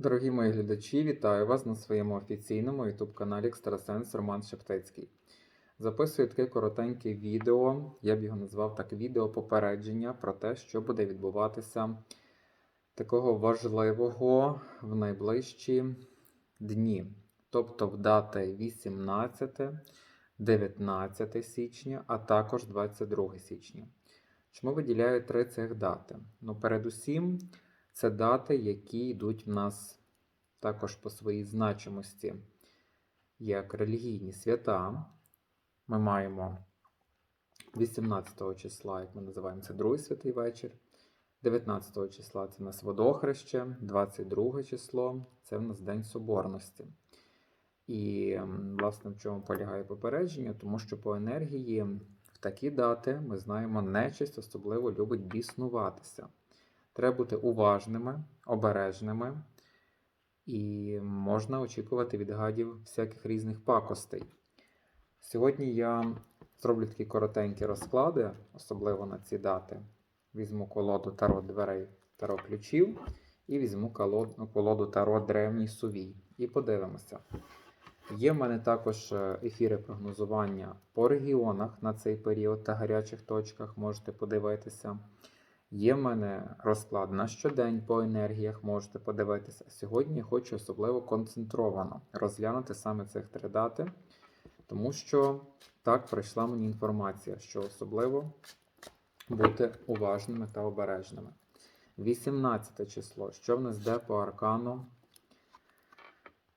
Дорогі мої глядачі, вітаю вас на своєму офіційному YouTube каналі Екстрасенс Роман Шептицький. Записую таке коротеньке відео, я б його назвав так відео попередження про те, що буде відбуватися такого важливого в найближчі дні. Тобто в дати 18, 19 січня, а також 22 січня. Чому виділяю три цих дати? Ну, передусім, це дати, які йдуть в нас також по своїй значимості як релігійні свята. Ми маємо 18 числа, як ми називаємо це Другий святий вечір. 19 числа це в нас водохреще, 22 число це в нас День Соборності. І, власне, в чому полягає попередження, тому що по енергії в такі дати ми знаємо, нечисть особливо любить біснуватися. Треба бути уважними, обережними, і можна очікувати від гадів всяких різних пакостей. Сьогодні я зроблю такі коротенькі розклади, особливо на ці дати. Візьму колоду Таро дверей Таро ключів і візьму колоду, Таро Древній Сувій. І подивимося. Є в мене також е, ефіри прогнозування по регіонах на цей період та гарячих точках, можете подивитися. Є в мене розклад на щодень по енергіях, можете подивитися. Сьогодні я хочу особливо концентровано розглянути саме цих три дати, тому що так прийшла мені інформація, що особливо бути уважними та обережними. 18 число. Що в нас де по аркану?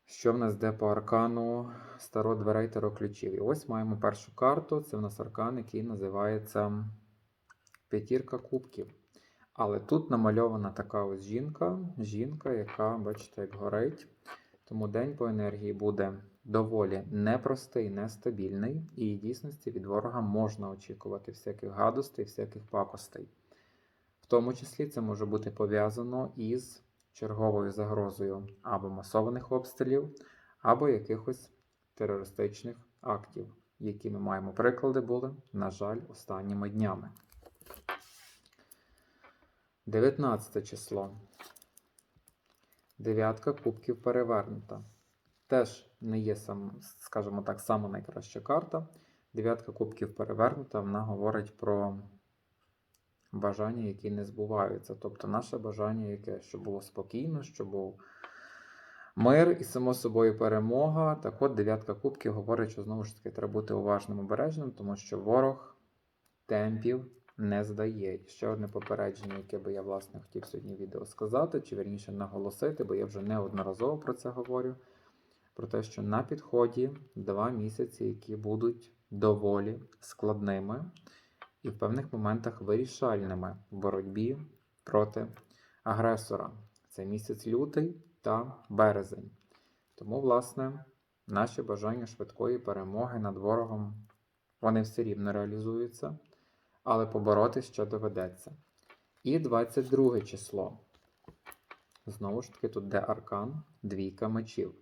Що в нас де по аркану старо дверей таро ключів? І ось маємо першу карту. Це в нас аркан, який називається П'ятірка кубків. Але тут намальована така ось жінка, жінка, яка, бачите, як горить. Тому день по енергії буде доволі непростий, нестабільний, і дійсності від ворога можна очікувати всяких гадостей, всяких пакостей. В тому числі це може бути пов'язано із черговою загрозою або масованих обстрілів, або якихось терористичних актів, які ми маємо приклади були, на жаль, останніми днями. 19 число. Дев'ятка кубків перевернута. Теж не є, скажімо так, сама найкраща карта. Дев'ятка кубків перевернута, вона говорить про бажання, які не збуваються. Тобто наше бажання, яке щоб було спокійно, щоб був мир і, само собою, перемога. Так от дев'ятка кубків говорить, що знову ж таки треба бути уважним обережним, тому що ворог темпів не здає. І ще одне попередження, яке би я, власне, хотів сьогодні відео сказати, чи вірніше наголосити, бо я вже неодноразово про це говорю. Про те, що на підході два місяці, які будуть доволі складними і в певних моментах вирішальними в боротьбі проти агресора. Це місяць лютий та березень. Тому, власне, наші бажання швидкої перемоги над ворогом вони все рівно реалізуються але побороти ще доведеться. І 22 число. Знову ж таки, тут де аркан, двійка мечів.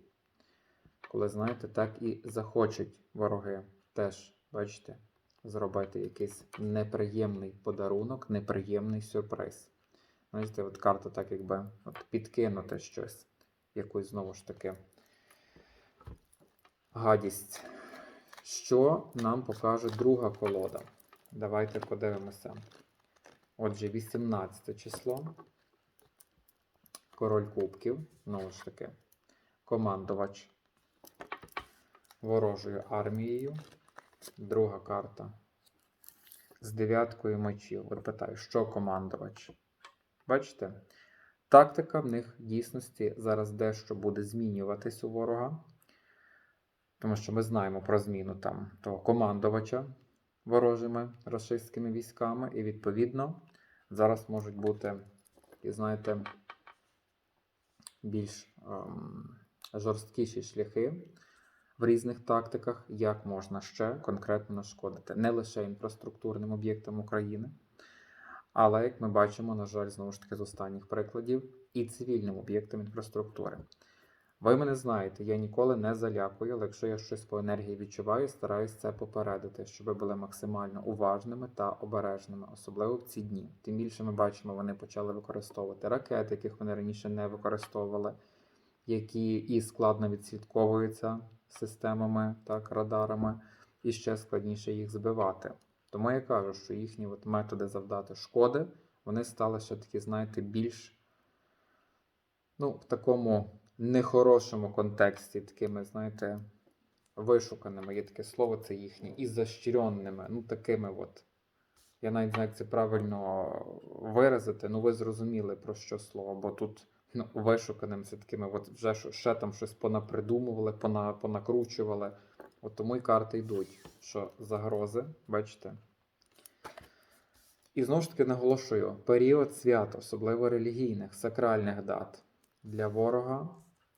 Коли, знаєте, так і захочуть вороги теж, бачите, зробити якийсь неприємний подарунок, неприємний сюрприз. Знаєте, от карта так якби от підкинути щось, якусь знову ж таки гадість. Що нам покаже друга колода? Давайте подивимося. Отже, 18 число. Король Кубків, знову ж таки, командувач ворожою армією. Друга карта. З дев'яткою мечів. От питаю, що командувач? Бачите? Тактика в них в дійсності зараз дещо буде змінюватись у ворога. Тому що ми знаємо про зміну там того командувача ворожими рашистськими військами, і, відповідно, зараз можуть бути, і знаєте, більш ем, жорсткіші шляхи в різних тактиках, як можна ще конкретно нашкодити не лише інфраструктурним об'єктам України, але, як ми бачимо, на жаль, знову ж таки, з останніх прикладів, і цивільним об'єктам інфраструктури. Ви мене знаєте, я ніколи не залякую, але якщо я щось по енергії відчуваю, стараюсь це попередити, щоб ви були максимально уважними та обережними, особливо в ці дні. Тим більше ми бачимо, вони почали використовувати ракети, яких вони раніше не використовували. які і складно відслідковуються системами, так, радарами, і ще складніше їх збивати. Тому я кажу, що їхні от методи завдати шкоди, вони стали ще такі, знаєте, більш ну, в такому нехорошому контексті, такими, знаєте, вишуканими, є таке слово, це їхнє, і защиренними, ну такими от. Я навіть знаю, як це правильно виразити, ну ви зрозуміли про що слово, бо тут ну, вишуканим це такими, от вже ще там щось понапридумували, пона, понакручували. От тому й карти йдуть, що загрози, бачите. І знову ж таки наголошую, період свят, особливо релігійних, сакральних дат для ворога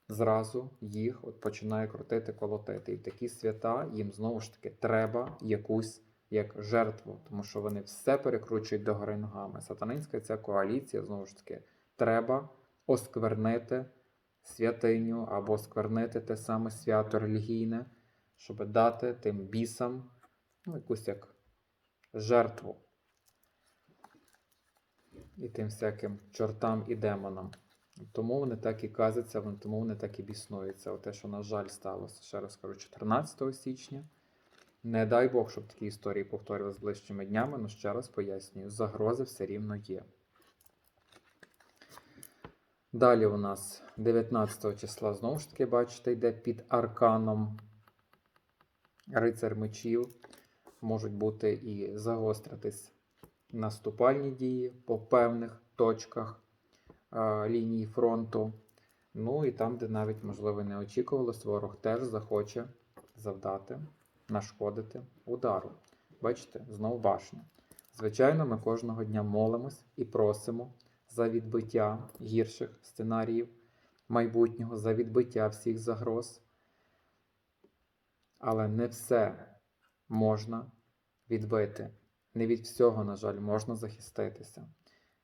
зразу їх от починає крутити, колотити. І в такі свята їм знову ж таки треба якусь як жертву, тому що вони все перекручують догори ногами. Сатанинська ця коаліція, знову ж таки, треба осквернити святиню або осквернити те саме свято релігійне, щоб дати тим бісам ну, якусь як жертву. І тим всяким чортам і демонам. Тому вони так і казаться, тому вони так і біснуються. Те, що, на жаль, сталося, ще раз кажу, 14 січня. Не дай Бог, щоб такі історії повторювалися ближчими днями, але ще раз пояснюю, загрози все рівно є. Далі у нас 19 числа, знову ж таки, бачите, йде під арканом рицар мечів. Можуть бути і загостритись наступальні дії по певних точках лінії фронту. Ну і там, де навіть, можливо, не очікувалось, ворог теж захоче завдати, нашкодити удару. Бачите, знову башня. Звичайно, ми кожного дня молимось і просимо за відбиття гірших сценаріїв майбутнього, за відбиття всіх загроз. Але не все можна відбити. Не від всього, на жаль, можна захиститися.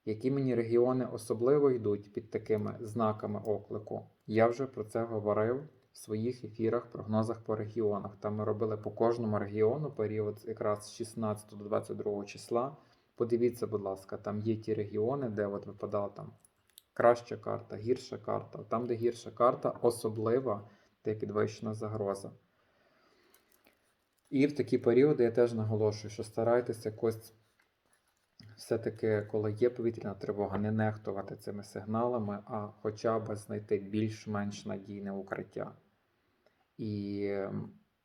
Які мені регіони особливо йдуть під такими знаками оклику? Я вже про це говорив в своїх ефірах, прогнозах по регіонах. Там ми робили по кожному регіону період якраз з 16 до 22 числа. Подивіться, будь ласка, там є ті регіони, де от випадала там краща карта, гірша карта. Там, де гірша карта, особлива, де підвищена загроза. І в такі періоди я теж наголошую, що старайтеся якось все-таки, коли є повітряна тривога, не нехтувати цими сигналами, а хоча б знайти більш-менш надійне укриття. І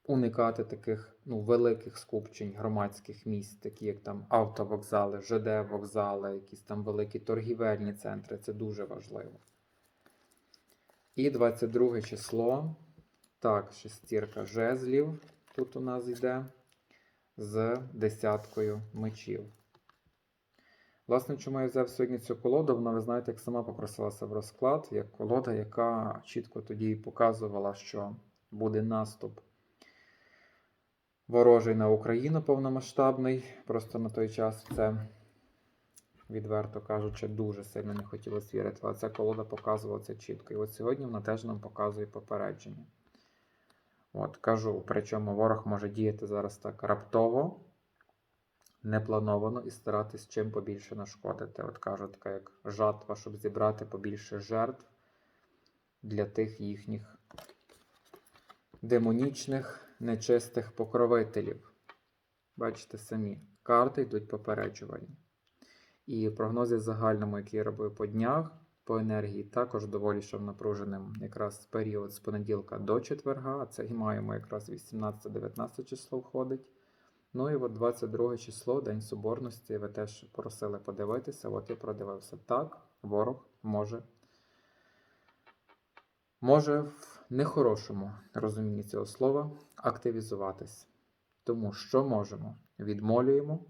уникати таких ну, великих скупчень громадських місць, такі як там автовокзали, ЖД-вокзали, якісь там великі торгівельні центри. Це дуже важливо. І 22 число. Так, шестірка жезлів тут у нас йде з десяткою мечів. Власне, чому я взяв сьогодні цю колоду, вона, ви знаєте, як сама попросилася в розклад, як колода, яка чітко тоді показувала, що буде наступ ворожий на Україну повномасштабний. Просто на той час це, відверто кажучи, дуже сильно не хотілося вірити. Але ця колода показувала це чітко. І от сьогодні вона теж нам показує попередження. От, кажу, причому ворог може діяти зараз так раптово, неплановано і старатись чим побільше нашкодити. От кажу, така як жатва, щоб зібрати побільше жертв для тих їхніх демонічних, нечистих покровителів. Бачите самі, карти йдуть попереджувальні. І прогнози загальному, які я робив по днях, по енергії, також доволі що напруженим якраз період з понеділка до четверга, а це і маємо якраз 18-19 число входить. Ну і от 22 число, День Соборності, ви теж просили подивитися, от я продивився. Так, ворог може, може в нехорошому розумінні цього слова активізуватись. Тому що можемо? Відмолюємо,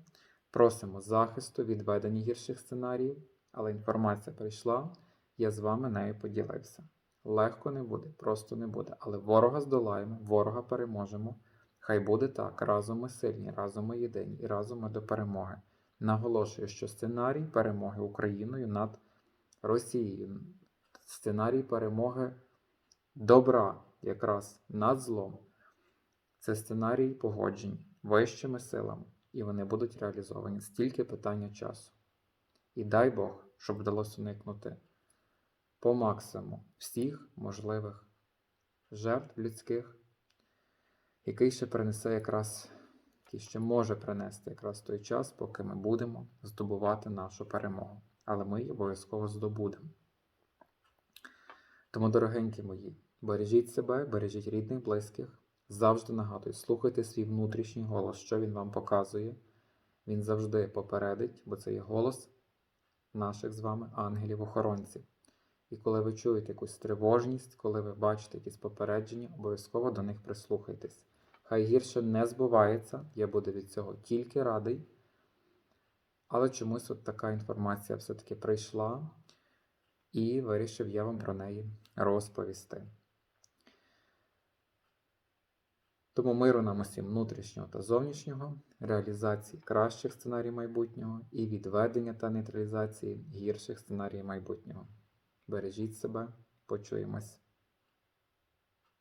просимо захисту, відведення гірших сценаріїв, але інформація прийшла, я з вами нею поділився. Легко не буде, просто не буде. Але ворога здолаємо, ворога переможемо. Хай буде так, разом ми сильні, разом ми єдині і разом ми до перемоги. Наголошую, що сценарій перемоги Україною над Росією, сценарій перемоги добра якраз над злом. Це сценарій погоджень вищими силами, і вони будуть реалізовані стільки питання часу. І дай Бог, щоб вдалося уникнути по максимуму всіх можливих жертв людських, який ще принесе якраз, який ще може принести якраз той час, поки ми будемо здобувати нашу перемогу. Але ми її обов'язково здобудемо. Тому, дорогенькі мої, бережіть себе, бережіть рідних, близьких. Завжди нагадую, слухайте свій внутрішній голос, що він вам показує. Він завжди попередить, бо це є голос наших з вами ангелів-охоронців. І коли ви чуєте якусь тривожність, коли ви бачите якісь попередження, обов'язково до них прислухайтесь. Хай гірше не збувається, я буду від цього тільки радий. Але чомусь от така інформація все-таки прийшла, і вирішив я вам про неї розповісти. Тому миру нам усім внутрішнього та зовнішнього, реалізації кращих сценаріїв майбутнього і відведення та нейтралізації гірших сценаріїв майбутнього. Бережіть себе, почуємось.